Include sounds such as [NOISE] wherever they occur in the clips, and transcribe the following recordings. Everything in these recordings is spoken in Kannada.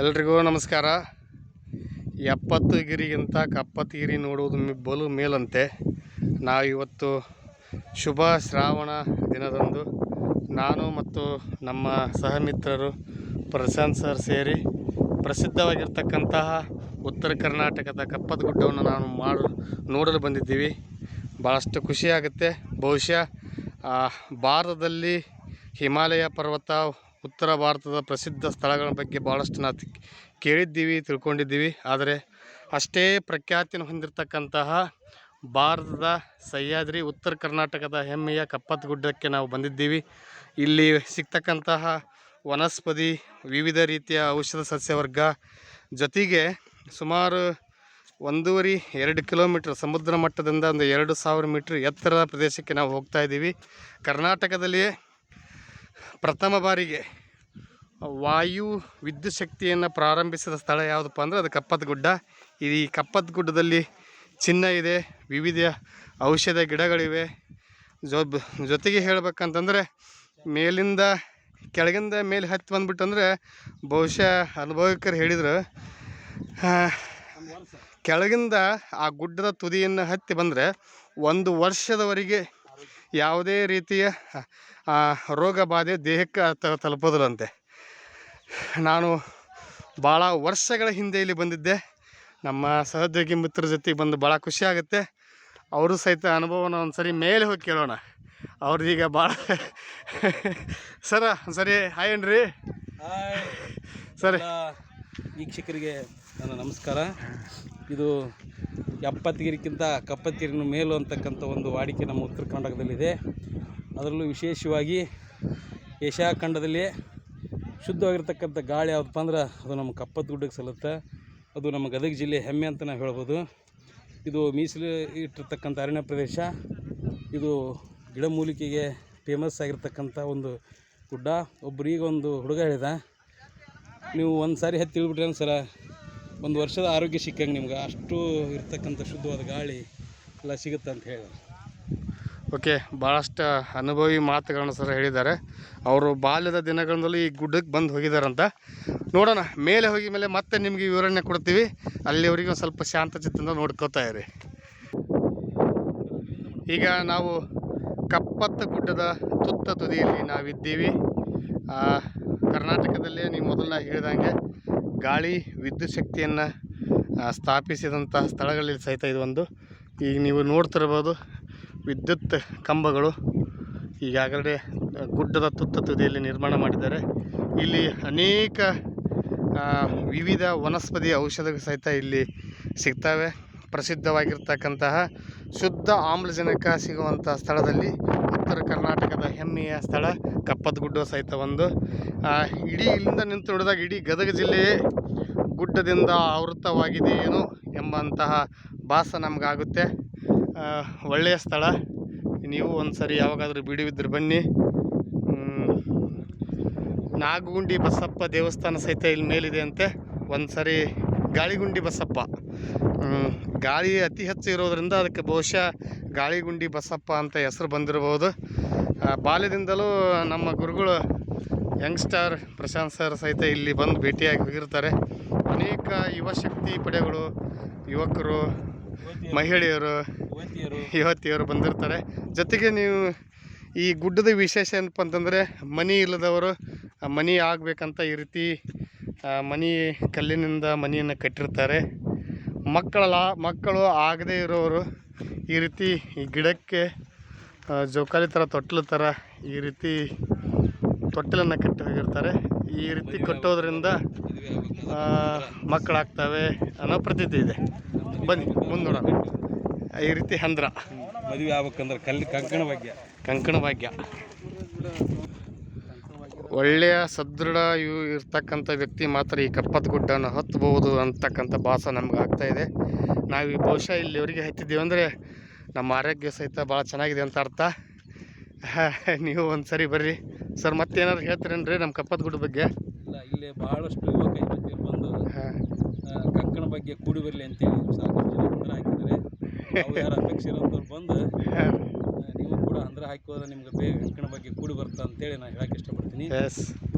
ಎಲ್ರಿಗೂ ನಮಸ್ಕಾರ. ಎಪ್ಪತ್ತು ಗಿರಿಗಿಂತ ಕಪ್ಪತ್ತು ಗಿರಿ ನೋಡುವುದು ಬಲು ಮೇಲಂತೆ. ನಾವು ಇವತ್ತು ಶುಭ ಶ್ರಾವಣ ದಿನದಂದು ನಾನು ಮತ್ತು ನಮ್ಮ ಸಹಮಿತ್ರರು ಪ್ರಶಾಂತ್ ಸರ್ ಸೇರಿ ಪ್ರಸಿದ್ಧವಾಗಿರ್ತಕ್ಕಂತಹ ಉತ್ತರ ಕರ್ನಾಟಕದ ಕಪ್ಪದ ಗುಡ್ಡವನ್ನು ನಾನು ಮಾಡು ನೋಡಲು ಬಂದಿದ್ದೀವಿ. ಭಾಳಷ್ಟು ಖುಷಿಯಾಗುತ್ತೆ ಬಹುಶಃ ಭಾರತದಲ್ಲಿ ಹಿಮಾಲಯ ಪರ್ವತ ಉತ್ತರ ಭಾರತದ ಪ್ರಸಿದ್ಧ ಸ್ಥಳಗಳ ಬಗ್ಗೆ ಭಾಳಷ್ಟು ನಾವು ಕೇಳಿದ್ದೀವಿ, ತಿಳ್ಕೊಂಡಿದ್ದೀವಿ. ಆದರೆ ಅಷ್ಟೇ ಪ್ರಖ್ಯಾತಿಯನ್ನು ಹೊಂದಿರತಕ್ಕಂತಹ ಭಾರತದ ಸಹ್ಯಾದ್ರಿ ಉತ್ತರ ಕರ್ನಾಟಕದ ಹೆಮ್ಮೆಯ ಕಪ್ಪತ್ ಗುಡ್ಡಕ್ಕೆ ನಾವು ಬಂದಿದ್ದೀವಿ. ಇಲ್ಲಿ ಸಿಗ್ತಕ್ಕಂತಹ ವನಸ್ಪತಿ, ವಿವಿಧ ರೀತಿಯ ಔಷಧ ಸಸ್ಯವರ್ಗ ಜೊತೆಗೆ ಸುಮಾರು ಒಂದೂವರೆ ಎರಡು ಕಿಲೋಮೀಟ್ರ್ ಸಮುದ್ರ ಮಟ್ಟದಿಂದ ಒಂದು ಎರಡು ಸಾವಿರ ಮೀಟ್ರ್ ಎತ್ತರದ ಪ್ರದೇಶಕ್ಕೆ ನಾವು ಹೋಗ್ತಾ ಇದ್ದೀವಿ. ಕರ್ನಾಟಕದಲ್ಲಿಯೇ ಪ್ರಥಮ ಬಾರಿಗೆ ವಾಯು ವಿದ್ಯುತ್ ಶಕ್ತಿಯನ್ನು ಪ್ರಾರಂಭಿಸಿದ ಸ್ಥಳ ಯಾವುದಪ್ಪ ಅಂದರೆ ಅದು ಕಪ್ಪತ್ ಗುಡ್ಡ ಈ ಕಪ್ಪತ್ ಗುಡ್ಡದಲ್ಲಿ ಚಿನ್ನ ಇದೆ, ವಿವಿಧ ಔಷಧ ಗಿಡಗಳಿವೆ. ಜೊ ಜೊತೆಗೆ ಹೇಳ್ಬೇಕಂತಂದರೆ ಮೇಲಿಂದ ಕೆಳಗಿಂದ ಮೇಲೆ ಹತ್ತಿ ಬಂದ್ಬಿಟ್ಟಂದ್ರೆ ಬಹುಶಃ ಅನುಭವಿಕರು ಹೇಳಿದ್ರು ಕೆಳಗಿಂದ ಆ ಗುಡ್ಡದ ತುದಿಯನ್ನು ಹತ್ತಿ ಬಂದರೆ ಒಂದು ವರ್ಷದವರೆಗೆ ಯಾವುದೇ ರೀತಿಯ ರೋಗ ಬಾಧೆ ದೇಹಕ್ಕೆ ತಲುಪೋದಿಲ್ಲಂತೆ. ನಾನು ಭಾಳ ವರ್ಷಗಳ ಹಿಂದೆ ಇಲ್ಲಿ ಬಂದಿದ್ದೆ. ನಮ್ಮ ಸಹೋದ್ಯೋಗಿ ಮಿತ್ರ ಜೊತೆ ಬಂದು ಭಾಳ ಖುಷಿ ಆಗುತ್ತೆ. ಅವರು ಸಹಿತ ಅನುಭವನ ಒಂದು ಸರಿ ಮೇಲೆ ಹೋಗಿ ಕೇಳೋಣ. ಅವ್ರದೀಗ ಭಾಳ [LAUGHS] ಸರ ಸರಿ ಹಾಯ್ ಏನ್ರಿ ಹಾಯ್ ಸರಿ. ವೀಕ್ಷಕರಿಗೆ ನನ್ನ ನಮಸ್ಕಾರ. ಇದು ಎಪ್ಪತ್ತಗಿರಿಕ್ಕಿಂತ ಕಪ್ಪತ್ತಗಿರಿನ ಮೇಲು ಅಂತಕ್ಕಂಥ ಒಂದು ವಾಡಿಕೆ ನಮ್ಮ ಉತ್ತರ ಕರ್ನಾಟಕದಲ್ಲಿದೆ. ಅದರಲ್ಲೂ ವಿಶೇಷವಾಗಿ ಏಷ್ಯಾ ಖಂಡದಲ್ಲಿ ಶುದ್ಧವಾಗಿರ್ತಕ್ಕಂಥ ಗಾಳಿ ಯಾವುದಪ್ಪ ಅಂದ್ರೆ ಅದು ನಮ್ಮ ಕಪ್ಪತ್ತ ಗುಡ್ಡಕ್ಕೆ ಸಲ್ಲುತ್ತೆ. ಅದು ನಮ್ಮ ಗದಗ ಜಿಲ್ಲೆ ಹೆಮ್ಮೆ ಅಂತ ನಾವು ಹೇಳ್ಬೋದು. ಇದು ಮೀಸಲು ಇಟ್ಟಿರ್ತಕ್ಕಂಥ ಅರಣ್ಯ ಪ್ರದೇಶ. ಇದು ಗಿಡಮೂಲಿಕೆಗೆ ಫೇಮಸ್ ಆಗಿರ್ತಕ್ಕಂಥ ಒಂದು ಗುಡ್ಡ. ಒಬ್ರು ಈಗ ಒಂದು ಹುಡುಗ ಹೇಳಿದ, ನೀವು ಒಂದು ಸಾರಿ ಹತ್ತಿ ಇಳ್ಬಿಟ್ರೆ ಸರ? ಒಂದು ವರ್ಷದ ಆರೋಗ್ಯ ಸಿಕ್ಕಂಗೆ ನಿಮ್ಗೆ ಅಷ್ಟು ಇರ್ತಕ್ಕಂಥ ಶುದ್ಧವಾದ ಗಾಳಿ ಎಲ್ಲ ಸಿಗುತ್ತೆ ಅಂತ ಹೇಳಿದ್ರು ಓಕೆ ಭಾಳಷ್ಟು ಅನುಭವಿ ಮಾತುಗಳನ್ನ ಸರ್ ಹೇಳಿದ್ದಾರೆ. ಅವರು ಬಾಲ್ಯದ ದಿನಗಳಲ್ಲಿ ಈ ಗುಡ್ಡಕ್ಕೆ ಬಂದು ಹೋಗಿದ್ದಾರಂತ. ನೋಡೋಣ, ಮೇಲೆ ಹೋಗಿ ಮೇಲೆ ಮತ್ತೆ ನಿಮಗೆ ವಿವರಣೆ ಕೊಡ್ತೀವಿ. ಅಲ್ಲಿವರೆಗೆ ಒಂದು ಸ್ವಲ್ಪ ಶಾಂತ ಚಿತ್ತದಿಂದ ನೋಡ್ಕೋತಾ ಇರಿ. ಈಗ ನಾವು ಕಪ್ಪತ್ತ ಗುಡ್ಡದ ತುತ್ತ ತುದಿಯಲ್ಲಿ ನಾವಿದ್ದೀವಿ. ಕರ್ನಾಟಕದಲ್ಲೇ ನೀವು ಮೊದಲನೇ ಹೇಳಿದಂಗೆ ಗಾಳಿ ವಿದ್ಯುತ್ ಶಕ್ತಿಯನ್ನು ಸ್ಥಾಪಿಸಿದಂತಹ ಸ್ಥಳಗಳಲ್ಲಿ ಸಹಿತ ಇದು ಒಂದು. ಈಗ ನೀವು ನೋಡ್ತಿರ್ಬೋದು ವಿದ್ಯುತ್ ಕಂಬಗಳು ಈಗಾಗಲೇ ಗುಡ್ಡದ ತುತ್ತ ತುದಿಯಲ್ಲಿ ನಿರ್ಮಾಣ ಮಾಡಿದ್ದಾರೆ. ಇಲ್ಲಿ ಅನೇಕ ವಿವಿಧ ವನಸ್ಪತಿ ಔಷಧಗಳು ಸಹಿತ ಇಲ್ಲಿ ಸಿಗ್ತವೆ. ಪ್ರಸಿದ್ಧವಾಗಿರ್ತಕ್ಕಂತಹ ಶುದ್ಧ ಆಮ್ಲಜನಕ ಸಿಗುವಂಥ ಸ್ಥಳದಲ್ಲಿ ಉತ್ತರ ಕರ್ನಾಟಕದ ಹೆಮ್ಮೆಯ ಸ್ಥಳ ಕಪ್ಪತ್ತಗುಡ್ಡ ಸಹಿತ ಒಂದು. ಇಡೀ ಇಲ್ಲಿಂದ ನಿಂತು ನೋಡಿದಾಗ ಇಡೀ ಗದಗ ಜಿಲ್ಲೆಯೇ ಗುಡ್ಡದಿಂದ ಆವೃತವಾಗಿದೆಯೇನೋ ಎಂಬಂತಹ ಭಾಸ ನಮಗಾಗುತ್ತೆ. ಒಳ್ಳೆಯ ಸ್ಥಳ. ನೀವು ಒಂದು ಸರಿ ಯಾವಾಗಾದರೂ ಬಿಡುವಿದ್ರೆ ಬನ್ನಿ. ನಾಗುಂಡಿ ನಾಗಗುಂಡಿ ಬಸಪ್ಪ ದೇವಸ್ಥಾನ ಸಹಿತ ಇಲ್ಲಿ ಮೇಲಿದೆ ಅಂತೆ. ಒಂದು ಸರಿ ಗಾಳಿಗುಂಡಿ ಬಸಪ್ಪ. ಗಾಳಿ ಅತಿ ಹೆಚ್ಚು ಇರೋದ್ರಿಂದ ಅದಕ್ಕೆ ಬಹುಶಃ ಗಾಳಿಗುಂಡಿ ಬಸಪ್ಪ ಅಂತ ಹೆಸರು ಬಂದಿರಬಹುದು ಬಾಲ್ಯದಿಂದಲೂ ನಮ್ಮ ಗುರುಗಳು ಯಂಗ್ಸ್ಟಾರ್ ಪ್ರಶಾಂತ್ ಸರ್ ಸಹಿತ ಇಲ್ಲಿ ಬಂದು ಭೇಟಿಯಾಗಿ ಹೋಗಿರ್ತಾರೆ. ಅನೇಕ ಯುವ ಶಕ್ತಿ ಪಡೆಗಳು ಯುವಕರು ಮಹಿಳೆಯರು ಯುವತಿಯರು. ಬಂದಿರ್ತಾರೆ. ಜೊತೆಗೆ ನೀವು ಈ ಗುಡ್ಡದ ವಿಶೇಷ ಏನಪ್ಪ ಅಂತಂದರೆ ಮನಿ ಇಲ್ಲದವರು ಮನಿ ಆಗಬೇಕಂತ ಈ ರೀತಿ ಮನಿ ಕಲ್ಲಿನಿಂದ ಮನೆಯನ್ನು ಕಟ್ಟಿರ್ತಾರೆ. ಮಕ್ಕಳಲ್ಲ ಮಕ್ಕಳು ಆಗದೇ ಇರೋರು ಈ ರೀತಿ ಈ ಗಿಡಕ್ಕೆ ಜೋಕಾಲಿ ಥರ ತೊಟ್ಟಿಲು ಥರ ಈ ರೀತಿ ತೊಟ್ಟಿಲನ್ನು ಕಟ್ಟಿ ಹೋಗಿರ್ತಾರೆ. ಈ ರೀತಿ ಕಟ್ಟೋದ್ರಿಂದ ಮಕ್ಕಳಾಗ್ತವೆ ಅನ್ನೋ ಪ್ರತೀತಿ ಇದೆ. ಬನ್ನಿ ಮುಂದೆ ನೋಡೋಣ. ಈ ರೀತಿ ಹಂದ್ರ. ಮದುವೆ ಆಗ್ಬೇಕಂದ್ರೆ ಕಲ್ಲಿ ಕಂಕಣ ಭಾಗ್ಯ. ಕಂಕಣ ಭಾಗ್ಯ. ಒಳ್ಳೆಯ ಸದೃಢ ಇವು ಇರ್ತಕ್ಕಂಥ ವ್ಯಕ್ತಿ ಮಾತ್ರ ಈ ಕಪ್ಪತ್ತ ಗುಡ್ಡನ ಹತ್ತಬಹುದು ಅಂತಕ್ಕಂಥ ಭಾಸ ನಮ್ಗೆ ಆಗ್ತಾ ಇದೆ. ನಾವು ಈ ಬಹುಶಃ ಇಲ್ಲಿವರೆಗೆ ಹತ್ತಿದ್ದೀವಿ ಅಂದರೆ ನಮ್ಮ ಆರೋಗ್ಯ ಸಹಿತ ಭಾಳ ಚೆನ್ನಾಗಿದೆ ಅಂತ ಅರ್ಥ. [LAUGHS] ನೀವು ಒಂದು ಸರಿ ಬರ್ರಿ. ಸರ್ ಮತ್ತೇನಾದ್ರು ಹೇಳ್ತೀರೇನ್ರಿ ನಮ್ಮ ಕಪ್ಪತ್ತ ಗುಡ್ಡ ಬಗ್ಗೆ? ಇಲ್ಲ ಇಲ್ಲಿ ಭಾಳಷ್ಟು ಯುವಕ ಯುವತಿಯರು ಬಂದು ಕಕ್ಕನ ಕಂಕಣ ಬಗ್ಗೆ ಕೂಡಿ ಬರಲಿ ಅಂತೇಳಿ ಸಾಕಷ್ಟು [LAUGHS] ನಾವು ಯಾರು ಅಪೇಕ್ಷೆ ಇರೋಂಥವ್ರು ಬಂದು ಕೂಡ ಅಂದ್ರ ಹಾಕಿ ಹೋದ್ರೆ ನಿಮ್ಗೆ ಬೇಗ ಕಂಕಣ ಬಗ್ಗೆ ಕೂಡಿ ಬರುತ್ತೆ ಅಂತೇಳಿ ನಾನು ಹೇಳಕ್ಕೆ ಇಷ್ಟಪಡ್ತೀನಿ.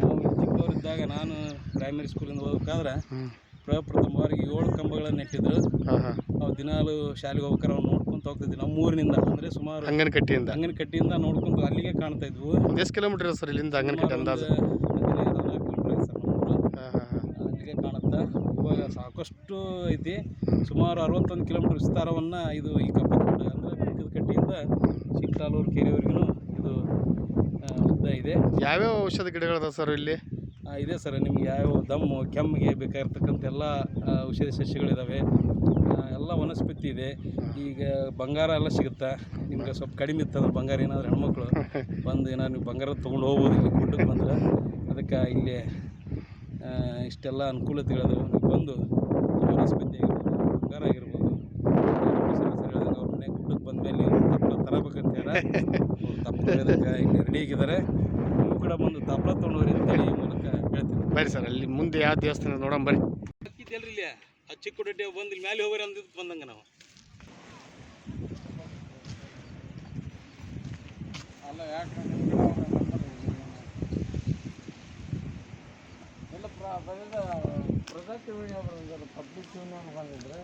ನಾವು ಚಿಕ್ಕವರಿದ್ದಾಗ ನಾನು ಪ್ರೈಮರಿ ಸ್ಕೂಲಿಂದ ಓದಬೇಕಾದ್ರೆ ಪ್ರಪ್ರಥಮವಾಗಿ ಏಳು ಕಂಬಗಳನ್ನು ನೆಟ್ಟಿದ್ರು ನಾವು ದಿನಾಲು ಶಾಲೆಗೆ ಹೋಗ್ಬೇಕಾರೆ ಅವ್ನು ನೋಡ್ಕೊಂತ ಹೋಗ್ತಿದ್ವಿ. ನಮ್ಮ ಊರಿನಿಂದ ಅಂದ್ರೆ ಸುಮಾರು ಅಂಗನಕಟ್ಟಿಯಿಂದ. ಅಂಗನಕಟ್ಟಿಯಿಂದ ನೋಡ್ಕೊಂಡು ಅಲ್ಲಿಗೆ ಕಾಣ್ತಾ ಇದ್ವು. ಎಷ್ಟು ಕಿಲೋಮೀಟರ್ ಸರ್ ಇಲ್ಲಿಂದ ಅಂಗನಕಟ್ಟೆ ಅಂದಾಜು? ಅಲ್ಲಿಗೆ ಕಾಣುತ್ತೆ. ಇವಾಗ ಸಾಕಷ್ಟು ಐತಿ. ಸುಮಾರು ಅರವತ್ತೊಂದು ಕಿಲೋಮೀಟರ್ ವಿಸ್ತಾರವನ್ನು ಇದು ಈ ಕಪ್ಪತ್ತಗುಡ್ಡ ಕೆರೆವರೆಗೂ ಇದು ಆ, ಉದ್ದ ಇದೆ. ಯಾವ್ಯಾವ ಔಷಧ ಗಿಡಗಳದ ಸರ್ ಇಲ್ಲಿ? ಆ, ಇದೆ ಸರ್ ನಿಮ್ಗೆ ಯಾವ ದಮ್ಮು ಕೆಮ್ಮಿಗೆ ಬೇಕಾಗಿರ್ತಕ್ಕಂಥ ಎಲ್ಲ ಆ, ಔಷಧಿ ಸಸ್ಯಗಳಿದ್ದಾವೆ ಆ, ಎಲ್ಲ ವನಸ್ಪತಿ ಇದೆ. ಈಗ ಬಂಗಾರ ಎಲ್ಲ ಸಿಗುತ್ತಾ? ನಿಮ್ಗೆ ಸ್ವಲ್ಪ ಕಡಿಮೆ ಇತ್ತಂದ್ರೆ ಬಂಗಾರ ಏನಾದರೂ ಹೆಣ್ಮಕ್ಳು ಬಂದು ಏನಾದ್ರು ನೀವು ಬಂಗಾರ ತೊಗೊಂಡು ಹೋಗ್ಬೋದು ಇಲ್ಲಿ ಗುಡ್ಡಕ್ಕೆ ಬಂದ್ರೆ ಅದಕ್ಕೆ ಇಲ್ಲಿ ಆ, ಇಷ್ಟೆಲ್ಲ ಅನುಕೂಲತೆಗಳಿದಾವೆ ನೀವು ಬಂದು ವನಸ್ಪತಿ ಆಗಿರ್ಬೋದು ಬಂಗಾರ ಆಗಿರ್ಬೋದು ಅವ್ರ ಮನೆಗೆ ಗುಡ್ಡಕ್ಕೆ ಬಂದ ಮೇಲೆ ತಪ್ಪಲ ತರಬೇಕಂತ ಹೇಳ ಅವ್ರು ತಪ್ಪಲ ಇದಕ್ಕೆ ಇಲ್ಲಿ ರೆಡಿ ಆಗಿದ್ದಾರೆ. ನೀವು ಕೂಡ ಬಂದು ತಪ್ಪಲ ತೊಗೊಂಡೋರಿ ಅಂತ ಈ ಮೂಲಕ ಹೇಳ್ತೀನಿ. ಬರ್ರಿ ಸರ್ ಅಲ್ಲಿ ಮುಂದೆ ಯಾವ ದೇವಸ್ಥಾನ ನೋಡೋಣ ಬರ್ರಿ. ಹಾಕಿದ್ದಲ್ರಿ ಇಲ್ಲಿ. ಆ ಚಿಕ್ಕ ಡಡ್ಡಿ ಬಂದು ಇಲ್ಲಿ ಮೇಲೆ ಹೋಗ್ರಿ ಅಂದಿದ್ದು ಬಂದಂಗೆ ನಾವು. ಅಲ್ಲ ಯಾಕೆ ಎಲ್ಲ ಪ್ರಜಾಕಿ ಪಬ್ಲಿಕ್ ಬಂದಿದ್ರೆ